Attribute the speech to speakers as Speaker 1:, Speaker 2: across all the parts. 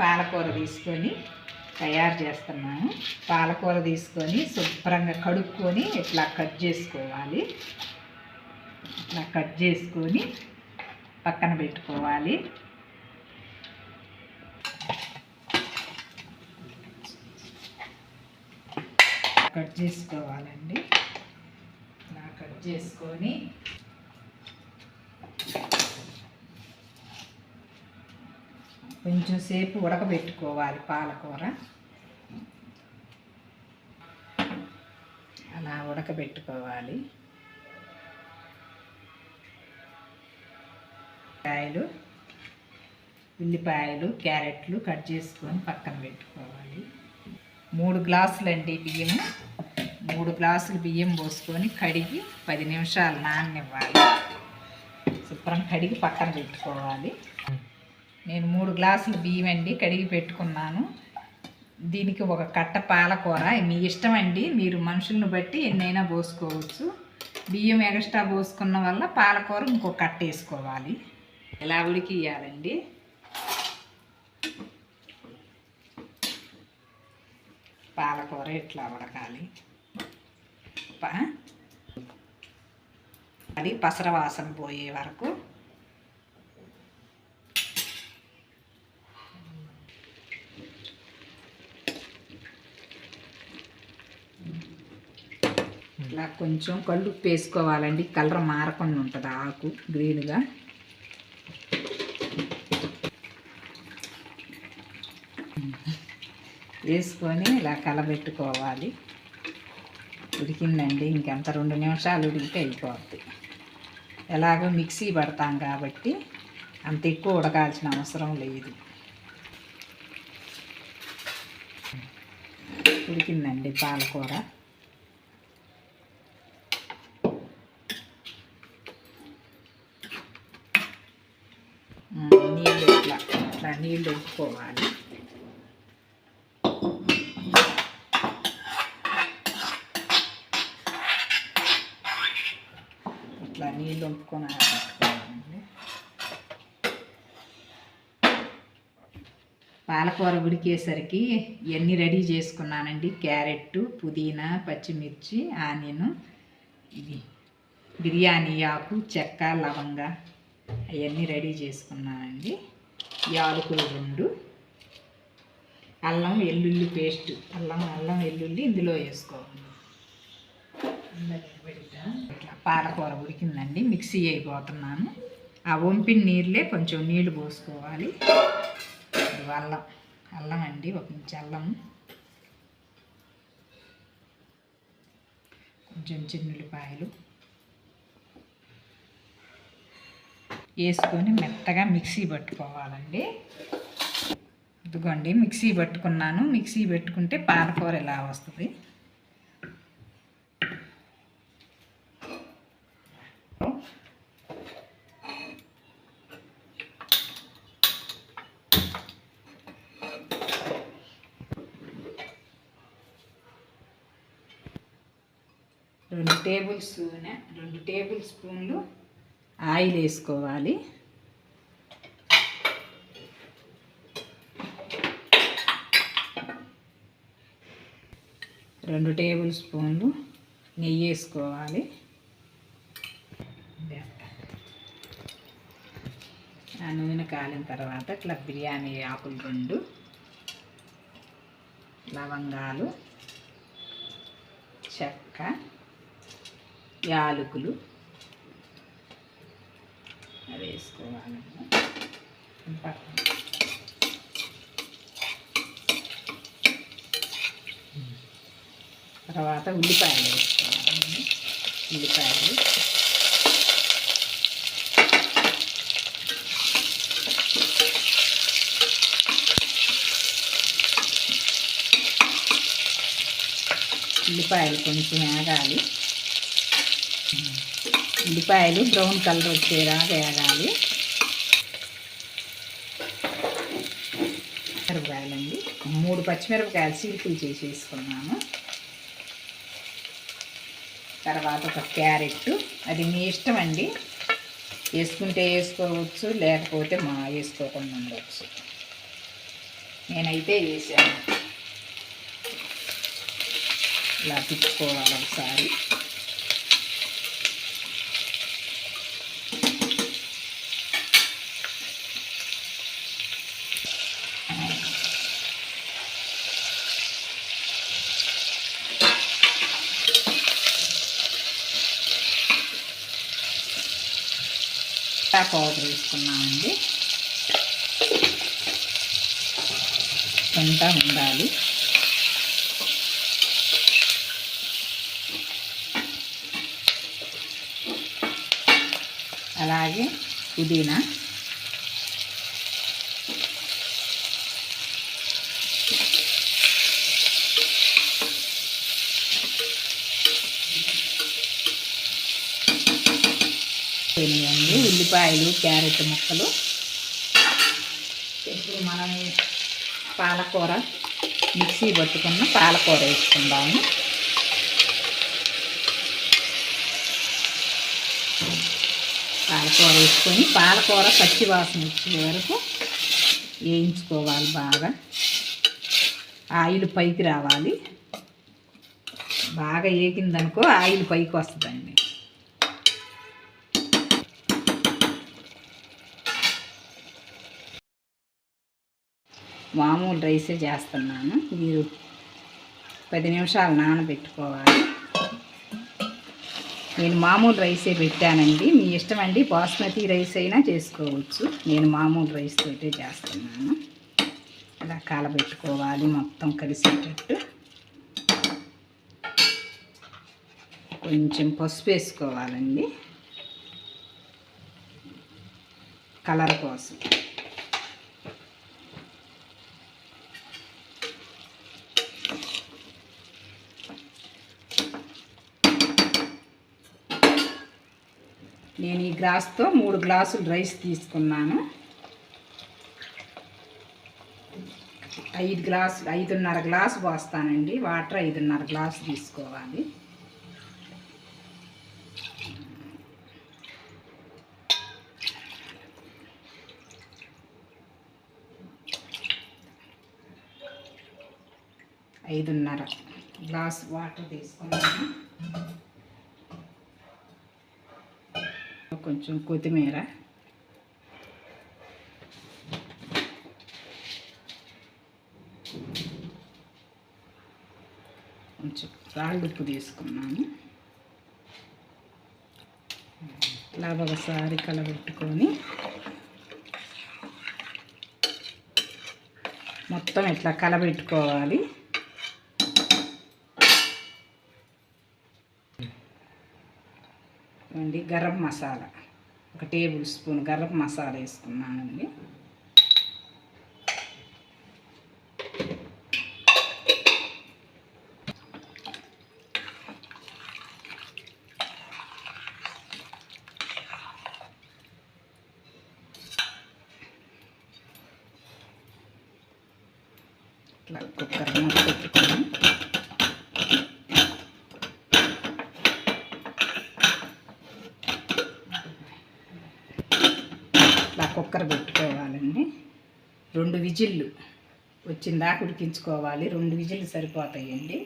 Speaker 1: పాలకూర తీసుకొని తయారు చేస్తున్నాను. పాలకూర తీసుకొని శుభ్రంగా కడుక్కొని ఇట్లా కట్ చేసుకోవాలి. ఇట్లా కట్ చేసుకొని పక్కన పెట్టుకోవాలి. కట్ చేసుకోవాలండి. ఇలా కట్ చేసుకొని కొంచెం సేపు ఉడకబెట్టుకోవాలి పాలకూర. అలా ఉడకబెట్టుకోవాలి. కాయలు ఉల్లిపాయలు క్యారెట్లు కట్ చేసుకొని పక్కన పెట్టుకోవాలి. మూడు గ్లాసులు అండి బియ్యం మూడు గ్లాసులు బియ్యం పోసుకొని కడిగి పది నిమిషాలు నాననివ్వాలి. శుభ్రం కడిగి పక్కన పెట్టుకోవాలి. నేను మూడు గ్లాసులు బియ్యం అండి కడిగి పెట్టుకున్నాను. దీనికి ఒక కట్ట పాలకూర. మీ ఇష్టం అండి. మీరు మనుషులను బట్టి ఎన్నైనా పోసుకోవచ్చు. బియ్యం ఎక్స్ట్రా పోసుకున్న వల్ల పాలకూర ఇంకో కట్ట వేసుకోవాలి. ఇలా ఉడికియాలండి పాలకూర ఇట్లా ఉడకాలి? అది పసర వాసన పోయే వరకు ఇట్లా కొంచెం కళ్ళు వేసుకోవాలండి. కలర్ మారకుండా ఉంటుంది ఆకు గ్రీన్గా. వేసుకొని ఇలా కలబెట్టుకోవాలి. ఉడికిందండి. ఇంకెంత రెండు నిమిషాలు ఉడికితే అయిపోద్ది. ఎలాగో మిక్సీ పడతాం కాబట్టి అంత ఎక్కువ ఉడకాల్సిన అవసరం లేదు. ఉడికిందండి పాలకూర. నీళ్ళు ఉప్పుకోవాలి ఇట్లా నీళ్ళు వంపుకొని ఆరబెట్టుకోవాలండి పాలకూర ఉడికేసరికి ఇవన్నీ రెడీ చేసుకున్నానండి. క్యారెట్ పుదీనా పచ్చిమిర్చి ఆనియన్ ఇది బిర్యానీ ఆకు చెక్క లవంగా అవన్నీ రెడీ చేసుకున్నానండి. యాలకులు రెండు. అల్లం వెల్లుల్లి పేస్ట్. అల్లం అల్లం వెల్లుల్లి ఇందులో వేసుకోవాలి. ఇట్లా పాలకూర ఉడికిందండి. మిక్సీ అయిపోతున్నాను. ఆ వంపిన నీళ్ళే కొంచెం నీళ్ళు పోసుకోవాలి. అల్లం. అల్లం అండి ఒక ఇంచు అల్లం. కొంచెం చిన్నుల్లిపాయలు. వేసుకొని మెత్తగా మిక్సీ పట్టుకోవాలండి. ఇదిగోండి మిక్సీ పట్టుకున్నాను. మిక్సీ పెట్టుకుంటే పాలకూర ఇలా వస్తుంది? రెండు టేబుల్ స్పూన్ రెండు టేబుల్ స్పూన్లు ఆయిల్ వేసుకోవాలి. రెండు టేబుల్ స్పూన్లు నెయ్యి వేసుకోవాలి. ఆ నూనె కాలిన తర్వాత ఇట్లా బిర్యానీ ఆకులు రెండు లవంగాలు చెక్క యాలకులు అవి వేసుకోవాలండి తర్వాత ఉల్లిపాయలు వేసుకోవాలి ఉల్లిపాయలు ఉల్లిపాయలు కొంచెం ఆగాలి ఉల్లిపాయలు బ్రౌన్ కలర్ వచ్చేలాగా వేగాలి. మిరపకాయలండి మూడు పచ్చిమిరపకాయలు చీలికలు చేసి వేసుకున్నాను తర్వాత ఒక క్యారెట్. అది మీ ఇష్టం అండి. వేసుకుంటే వేసుకోవచ్చు లేకపోతే మా వేసుకోకుండా ఉండవచ్చు నేనైతే వేసాను. ఇలా తిప్పుకోవాలి ఒకసారి. పౌడర్ వేసుకున్నామండి. కొంత ఉండాలి. అలాగే పుదీనా. తెలియండి ఉల్లిపాయలు క్యారెట్ ముక్కలు. ఇప్పుడు మనం పాలకూర మిక్సీ పట్టుకున్న పాలకూర వేసుకుందాము. పాలకూర వేసుకొని పాలకూర పచ్చి వాసన వచ్చే వరకు వేయించుకోవాలి బాగా. ఆయిల్ పైకి రావాలి. బాగా వేగిందనుకో ఆయిల్ పైకి వస్తుందండి. మామూలు రైసే చేస్తున్నాను. మీరు పది నిమిషాలు నానబెట్టుకోవాలి. నేను మామూలు రైసే పెట్టానండి. మీ ఇష్టం అండి. బాస్మతి రైస్ అయినా చేసుకోవచ్చు. నేను మామూలు రైస్ తోటే చేస్తున్నాను. అలా కాలబెట్టుకోవాలి మొత్తం కలిసేటట్టు. కొంచెం పసుపు వేసుకోవాలండి. కలర్ కోసం నేను ఈ గ్లాస్తో మూడు గ్లాసులు రైస్ తీసుకున్నాను. ఐదు గ్లాసులు ఐదున్నర గ్లాసు పోస్తానండి. వాటర్ ఐదున్నర గ్లాసు తీసుకోవాలి. ఐదున్నర గ్లాస్ వాటర్ తీసుకున్నాను. కొంచెం కొత్తిమీర. కొంచెం రాళ్ళు ఉప్పు తీసుకున్నాను. ఇలా ఒకసారి కలబెట్టుకొని మొత్తం ఇట్లా కలబెట్టుకోవాలి. అండి గరం మసాలా. ఒక టేబుల్ స్పూన్ గరం మసాలా వేసుకున్నానండి. ఇట్లా కుక్కర్ మూత కుక్కర్ పెట్టుకోవాలండి. రెండు విజిల్లు వచ్చిందాక ఉడికించుకోవాలి. రెండు విజిల్లు సరిపోతాయండి.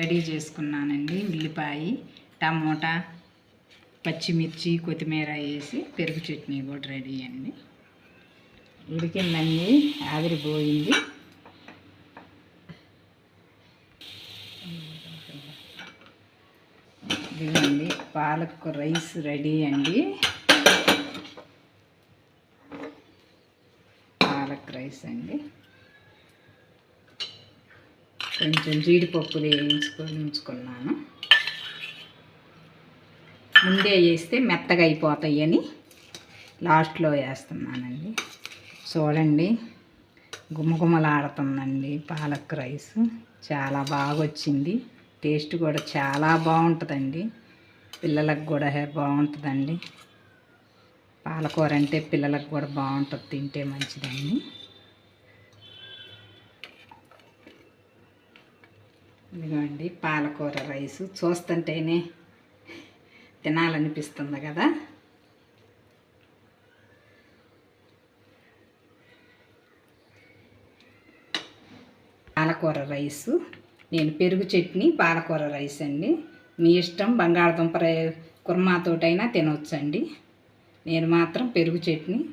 Speaker 1: రెడీ చేసుకున్నానండి ఉల్లిపాయ టమోటా పచ్చిమిర్చి కొత్తిమీర వేసి పెరుగు చట్నీ కూడా రెడీ అండి. ఉడికిందండి ఆవిరిపోయింది. ఇదిగోండి పాలకు రైస్ రెడీ అండి పాలక్ రైస్ అండి. కొంచెం జీడిపప్పులు వేయించుకొని ఉంచుకున్నాను. ముందే వేస్తే మెత్తగా అయిపోతాయని లాస్ట్లో వేస్తున్నానండి. చూడండి గుమగుమలాడుతుందండి పాలక్ రైస్. చాలా బాగా వచ్చింది టేస్ట్ కూడా చాలా బాగుంటుందండి. పిల్లలకు కూడా బాగుంటుందండి. పాలకూర అంటే పిల్లలకు కూడా బాగుంటుంది తింటే మంచిదండి. ఇదిగోండి పాలకూర రైస్. చూస్తుంటేనే తినాలనిపిస్తుంది కదా. పాలకూర రైసు. నేను పెరుగు చట్నీ పాలకూర రైస్ అండి. మీ ఇష్టం బంగాళదుంప రై కుర్మాతోటైనా తినొచ్చండి. నేను మాత్రం పెరుగు చట్నీ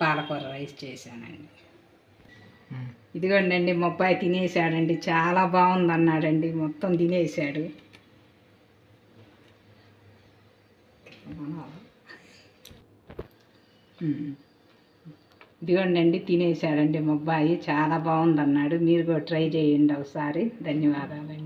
Speaker 1: పాలకూర రైస్ చేశానండి. ఇదిగోండి అండి మొబ్బాయి తినేసాడండి. చాలా బాగుంది అన్నాడండి మొత్తం తినేసాడు. ఇదిగోండి అండి తినేసాడండి అబ్బాయి. చాలా బాగుంది అన్నాడు మీరు కూడా ట్రై చేయండి ఒకసారి. ధన్యవాదాలండి.